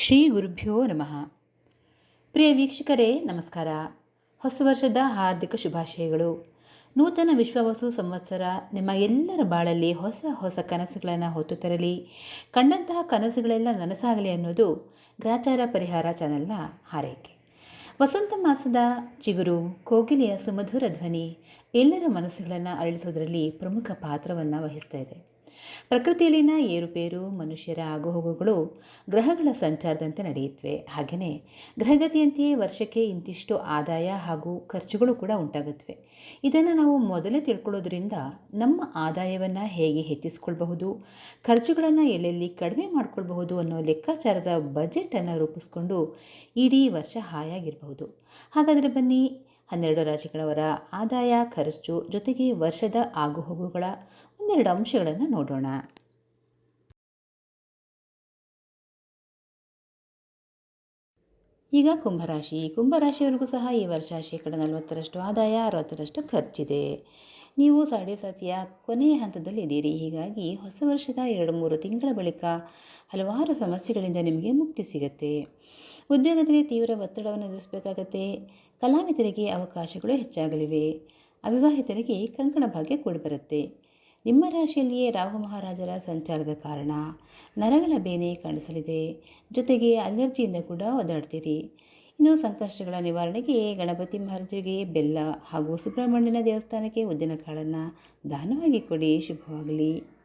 ಶ್ರೀ ಗುರುಭ್ಯೋ ನಮಃ. ಪ್ರಿಯ ವೀಕ್ಷಕರೇ, ನಮಸ್ಕಾರ. ಹೊಸ ವರ್ಷದ ಹಾರ್ದಿಕ ಶುಭಾಶಯಗಳು. ನೂತನ ವಿಶ್ವವಸು ಸಂವತ್ಸರ ನಿಮ್ಮ ಎಲ್ಲರ ಬಾಳಲ್ಲಿ ಹೊಸ ಹೊಸ ಕನಸುಗಳನ್ನು ಹೊತ್ತು ತರಲಿ. ಕಂಡಂತಹ ಕನಸುಗಳೆಲ್ಲ ನನಸಾಗಲಿ ಅನ್ನೋದು ಗ್ರಾಚಾರ ಪರಿಹಾರ ಚಾನೆಲ್ನ ಹಾರೈಕೆ. ವಸಂತ ಮಾಸದ ಚಿಗುರು, ಕೋಗಿಲೆಯ ಸುಮಧುರ ಧ್ವನಿ ಎಲ್ಲರ ಮನಸ್ಸುಗಳನ್ನು ಅರಳಿಸೋದರಲ್ಲಿ ಪ್ರಮುಖ ಪಾತ್ರವನ್ನು ವಹಿಸ್ತಾ ಇದೆ. ಪ್ರಕೃತಿಯಲ್ಲಿನ ಏರುಪೇರು, ಮನುಷ್ಯರ ಆಗುಹೋಗುಗಳು ಗ್ರಹಗಳ ಸಂಚಾರದಂತೆ ನಡೆಯುತ್ತವೆ. ಹಾಗೆಯೇ ಗ್ರಹಗತಿಯಂತೆಯೇ ವರ್ಷಕ್ಕೆ ಇಂತಿಷ್ಟು ಆದಾಯ ಹಾಗೂ ಖರ್ಚುಗಳು ಕೂಡ ಉಂಟಾಗುತ್ತವೆ. ಇದನ್ನು ನಾವು ಮೊದಲೇ ತಿಳ್ಕೊಳ್ಳೋದ್ರಿಂದ ನಮ್ಮ ಆದಾಯವನ್ನು ಹೇಗೆ ಹೆಚ್ಚಿಸ್ಕೊಳ್ಬಹುದು, ಖರ್ಚುಗಳನ್ನು ಎಲ್ಲೆಲ್ಲಿ ಕಡಿಮೆ ಮಾಡಿಕೊಳ್ಬಹುದು ಅನ್ನೋ ಲೆಕ್ಕಾಚಾರದ ಬಜೆಟನ್ನು ರೂಪಿಸ್ಕೊಂಡು ಇಡೀ ವರ್ಷ ಹಾಯಾಗಿರಬಹುದು. ಹಾಗಾದರೆ ಬನ್ನಿ, ಹನ್ನೆರಡು ರಾಶಿಗಳವರ ಆದಾಯ, ಖರ್ಚು ಜೊತೆಗೆ ವರ್ಷದ ಆಗುಹೋಗುಗಳ ಒಂದೆರಡು ಅಂಶಗಳನ್ನು ನೋಡೋಣ. ಈಗ ಕುಂಭರಾಶಿ. ಕುಂಭರಾಶಿಯವರಿಗೂ ಸಹ ಈ ವರ್ಷ ಶೇಕಡ ನಲವತ್ತರಷ್ಟು ಆದಾಯ, ಅರವತ್ತರಷ್ಟು ಖರ್ಚಿದೆ. ನೀವು ಸಾಡೆ ಸಾತಿಯ ಕೊನೆಯ ಹಂತದಲ್ಲಿ ಇದ್ದೀರಿ. ಹೀಗಾಗಿ ಹೊಸ ವರ್ಷದ ಎರಡು ಮೂರು ತಿಂಗಳ ಬಳಿಕ ಹಲವಾರು ಸಮಸ್ಯೆಗಳಿಂದ ನಿಮಗೆ ಮುಕ್ತಿ ಸಿಗುತ್ತೆ. ಉದ್ಯೋಗದಲ್ಲಿ ತೀವ್ರ ಒತ್ತಡವನ್ನು ಎದುರಿಸಬೇಕಾಗತ್ತೆ. ಕಲಾವಿದರಿಗೆ ಅವಕಾಶಗಳು ಹೆಚ್ಚಾಗಲಿವೆ. ಅವಿವಾಹಿತರಿಗೆ ಕಂಕಣ ಭಾಗ್ಯ ಕೂಡಿಬರುತ್ತೆ. ನಿಮ್ಮ ರಾಶಿಯಲ್ಲಿಯೇ ರಾಹು ಮಹಾರಾಜರ ಸಂಚಾರದ ಕಾರಣ. ನರಗಳ ಬೇನೆ ಕಾಣಿಸಲಿದೆ. ಜೊತೆಗೆ ಅಲರ್ಜಿಯಿಂದ ಕೂಡ ಒದಾಡ್ತೀರಿ ಇನ್ನು ಸಂಕಷ್ಟಗಳ ನಿವಾರಣೆಗೆ ಗಣಪತಿ ಮಹಾರಾಜರಿಗೆ ಬೆಲ್ಲ ಹಾಗೂ ಸುಬ್ರಹ್ಮಣ್ಯನ ದೇವಸ್ಥಾನಕ್ಕೆ ಉದ್ದಿನ ಕಾಳನ್ನು ದಾನವಾಗಿ ಕೊಡಿ. ಶುಭವಾಗಲಿ.